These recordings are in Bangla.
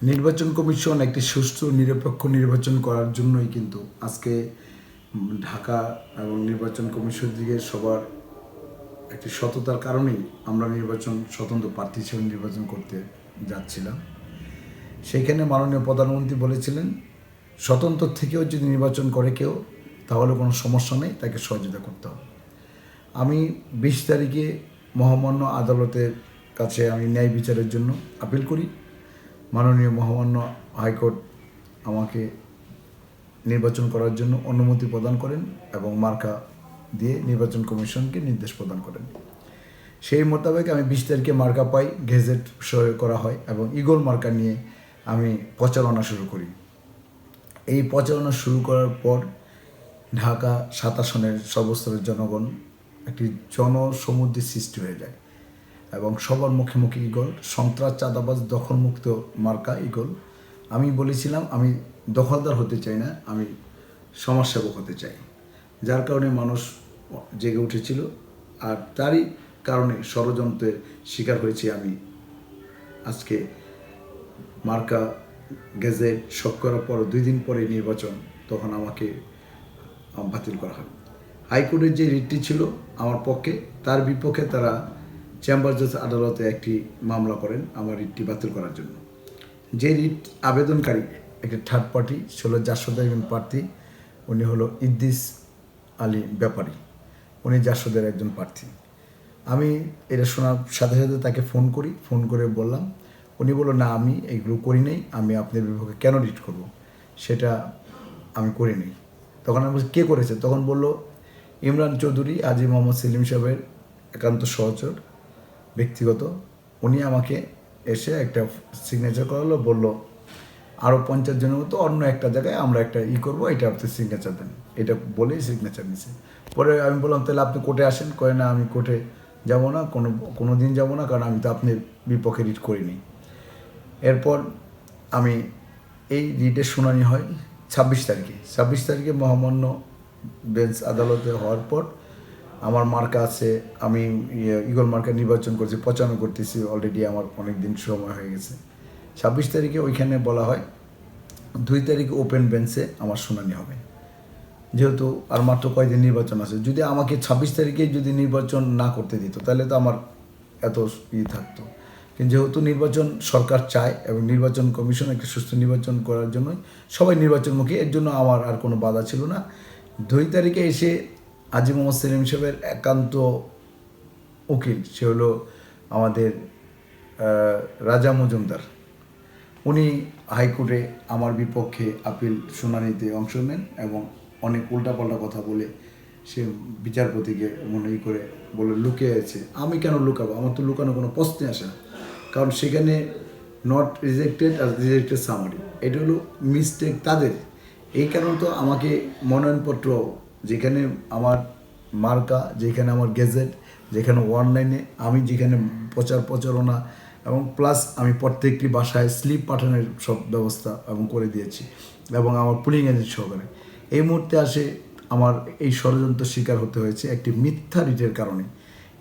নির্বাচন কমিশন একটি সুষ্ঠু, নিরপেক্ষ নির্বাচন করার জন্যই কিন্তু আজকে ঢাকা এবং নির্বাচন কমিশন দিকে সবার একটি সততার কারণেই আমরা নির্বাচন, স্বতন্ত্র প্রার্থী হিসেবে নির্বাচন করতে যাচ্ছিলাম। সেইখানে মাননীয় প্রধানমন্ত্রী বলেছিলেন, স্বতন্ত্র থেকেও যদি নির্বাচন করে কেউ, তাহলে কোনো সমস্যা নেই, তাকে সহযোগিতা করতে হবে। আমি বিশ তারিখে মহামান্য আদালতের কাছে আমি ন্যায় বিচারের জন্য আপিল করি। মাননীয় মহামান্য হাইকোর্ট আমাকে নির্বাচন করার জন্য অনুমতি প্রদান করেন এবং মার্কা দিয়ে নির্বাচন কমিশনকে নির্দেশ প্রদান করেন। সেই মোতাবেক আমি বিশ তারিখে মার্কা পাই, গেজেট সই করা হয় এবং ইগল মার্কা নিয়ে আমি প্রচারণা শুরু করি। এই প্রচারণা শুরু করার পর ঢাকা সাত আসনের সর্বস্তরের জনগণ একটি জনসমুদ্রের সৃষ্টি হয়ে যায়। এবং সবার মুখে মুখে ইগল সন্ত্রাস, চাঁদাবাজ, দখলমুক্ত মার্কা ইগল আমি বলেছিলাম, আমি দখলদার হতে চাই না, আমি সমাজসেবক হতে চাই। যার কারণে মানুষ জেগে উঠেছিল, আর তারই কারণে ষড়যন্ত্রের শিকার হয়েছি আমি। আজকে মার্কা গেজেট শক করার পর, দুই দিন পরে নির্বাচন, তখন আমাকে বাতিল করা হয়। হাইকোর্টের যে রিটটি ছিল আমার পক্ষে, তার বিপক্ষে তারা চেম্বার জাজ আদালতে একটি মামলা করেন আমার রিটটি বাতিল করার জন্য। যে রিট আবেদনকারী একটি থার্ড পার্টি ছিল জাসদের একজন প্রার্থী, উনি হলো ইদ্দিস আলী ব্যাপারী। উনি জাসদের একজন প্রার্থী। আমি এটা শোনার সাথে সাথে তাকে ফোন করি, ফোন করে বললাম, উনি বলল, না, আমি এইগুলো করি নাই, আমি আপনার বিভাগে কেন রিট করব? সেটা আমি করি নাই। তখন আমি কে করেছে? তখন বলল, ইমরান চৌধুরী, আজি মোহাম্মদ সেলিম সাহেবের একান্ত সহচর ব্যক্তিগত, উনি আমাকে এসে একটা সিগনেচার করালো, বলল আরও পঞ্চাশ জনের মতো অন্য একটা জায়গায় আমরা একটা ই করব, এটা আপনি সিগনেচার দেন। এটা বলেই সিগনেচার নিছে। পরে আমি বললাম, তাহলে আপনি কোর্টে আসেন? কয়ে, না, আমি কোর্টে যাব না, কোনো কোনো দিন যাব না, কারণ আমি তো আপনার বিপক্ষে রিট করিনি। এরপর আমি এই রিটের শুনানি হয় ছাব্বিশ তারিখে। ছাব্বিশ তারিখে মহামান্য বেঞ্চ আদালতে হওয়ার পর আমার মার্কা আছে আমি ইয়ে, ইগল মার্কা নির্বাচন করছি প্রচারণা করতেছি অলরেডি আমার অনেক দিন সময় হয়ে গেছে। ছাব্বিশ তারিখে ওইখানে বলা হয় দুই তারিখে ওপেন বেঞ্চে আমার শুনানি হবে। যেহেতু আর মাত্র কয়েকদিন নির্বাচন আছে যদি আমাকে ছাব্বিশ তারিখে যদি নির্বাচন না করতে দিত তাহলে তো আমার এত ই থাকতো। কিন্তু যেহেতু নির্বাচন সরকার চায় এবং নির্বাচন কমিশন একটি সুস্থ নির্বাচন করার জন্য সবাই নির্বাচনমুখী এর জন্য আমার আর কোনো বাধা ছিল না। দুই তারিখে এসে আজি মোহাম্মদ সেলিম সাহেবের একান্ত উকিল। সে হলো আমাদের রাজা মজুমদার। উনি হাইকোর্টে আমার বিপক্ষে আপিল শুনানিতে অংশ নেন এবং অনেক উল্টাপাল্টা কথা বলে সে বিচারপতিকে মনে করে বলে, লুকিয়ে আছে। আমি কেন লুকাবো? আমার তো লুকানো কোনো প্রশ্নে আসে না। কারণ সেখানে নট রিজেক্টেড আর রিজেক্টেড সামারি এটা হলো মিস্টেক তাদের। এই কারণে তো আমাকে মনোনয়নপত্র যেখানে আমার মার্কা, যেখানে আমার গেজেট, যেখানে অনলাইনে আমি যেখানে প্রচার প্রচারণা এবং প্লাস আমি প্রত্যেকটি বাসায় স্লিপ পাঠানোর সব ব্যবস্থা এবং করে দিয়েছি এবং আমার পুলিং এজেন্ট সহকারে। এই মুহূর্তে আসে আমার এই ষড়যন্ত্র শিকার হতে হয়েছে একটি মিথ্যা রিটের কারণে।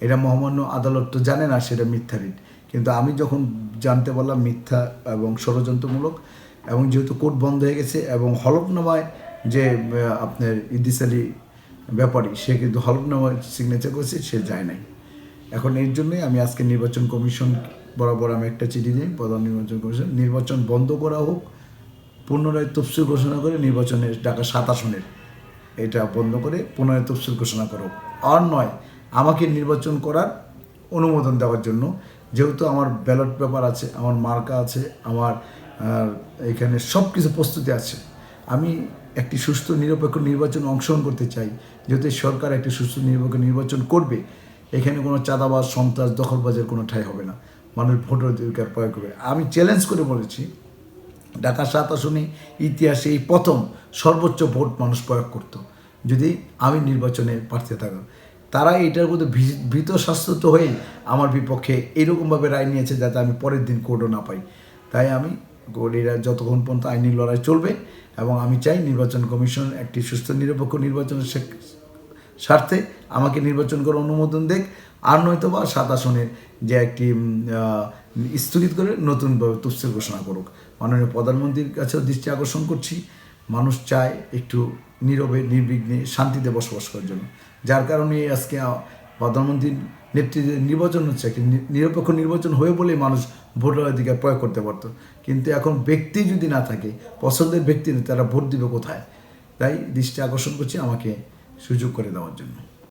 এটা মহামান্য আদালত তো জানে না সেটা মিথ্যা রিট। কিন্তু আমি যখন জানতে পারলাম মিথ্যা এবং ষড়যন্ত্রমূলক এবং যেহেতু কোর্ট বন্ধ হয়ে গেছে এবং হলফনামায় যে আপনার ইদ্দিস আলী ব্যাপারী, সে কিন্তু হলফনামায় সিগনেচার করেছে, সে যায় নাই। এখন এর জন্যই আমি আজকে নির্বাচন কমিশন বরাবর আমি একটা চিঠি দিই, প্রধান নির্বাচন কমিশন, নির্বাচন বন্ধ করা হোক, পুনরায় তফসিল ঘোষণা করে নির্বাচনের ঢাকা সাত আসনের এটা বন্ধ করে পুনরায় তফসিল ঘোষণা করো। আর নয়, আমাকে নির্বাচন করার অনুমোদন দেওয়ার জন্য, যেহেতু আমার ব্যালট পেপার আছে, আমার মার্কা আছে, আমার এখানে সব কিছু প্রস্তুতি আছে, আমি একটি সুস্থ, নিরপেক্ষ নির্বাচন অংশগ্রহণ করতে চাই। যেহেতু সরকার একটি সুস্থ, নিরপেক্ষ নির্বাচন করবে, এখানে কোনো চাঁদাবাজ, সন্ত্রাস, দখলবাজের কোনো ঠাই হবে না। মানুষ ভোটার অধিকার প্রয়োগ করবে। আমি চ্যালেঞ্জ করে বলেছি, ঢাকা সাত আসনে ইতিহাসে এই প্রথম সর্বোচ্চ ভোট মানুষ প্রয়োগ করত। যদি আমি নির্বাচনে প্রার্থী থাকতাম। তারা এটার মধ্যে ভীত শাস্ত্রত হয়ে আমার বিপক্ষে এরকমভাবে রায় নিয়েছে যাতে আমি পরের দিন কোর্টও না পাই। তাই আমি এরা যতক্ষণ পর্যন্ত আইনি লড়াই চলবে এবং আমি চাই নির্বাচন কমিশন একটি সুস্থ, নিরপেক্ষ নির্বাচনের স্বার্থে আমাকে নির্বাচন করে অনুমোদন দেখ আর নয়তো বা সাত আসনের যে একটি স্থগিত করে নতুনভাবে তফসিল ঘোষণা করুক। মাননীয় প্রধানমন্ত্রীর কাছেও দৃষ্টি আকর্ষণ করছি। মানুষ চায় একটু নীরবে, নির্বিঘ্নে, শান্তিতে বসবাস করার জন্য। যার কারণে আজকে প্রধানমন্ত্রীর নেতৃত্বে নির্বাচন হচ্ছে। একটি নিরপেক্ষ নির্বাচন হয়ে বলেই মানুষ ভোটার অধিকার প্রয়োগ করতে পারতো। কিন্তু এখন ব্যক্তি যদি না থাকে, পছন্দের ব্যক্তি তারা ভোট দিবে কোথায়? তাই দৃষ্টি আকর্ষণ করছি আমাকে সুযোগ করে দেওয়ার জন্য।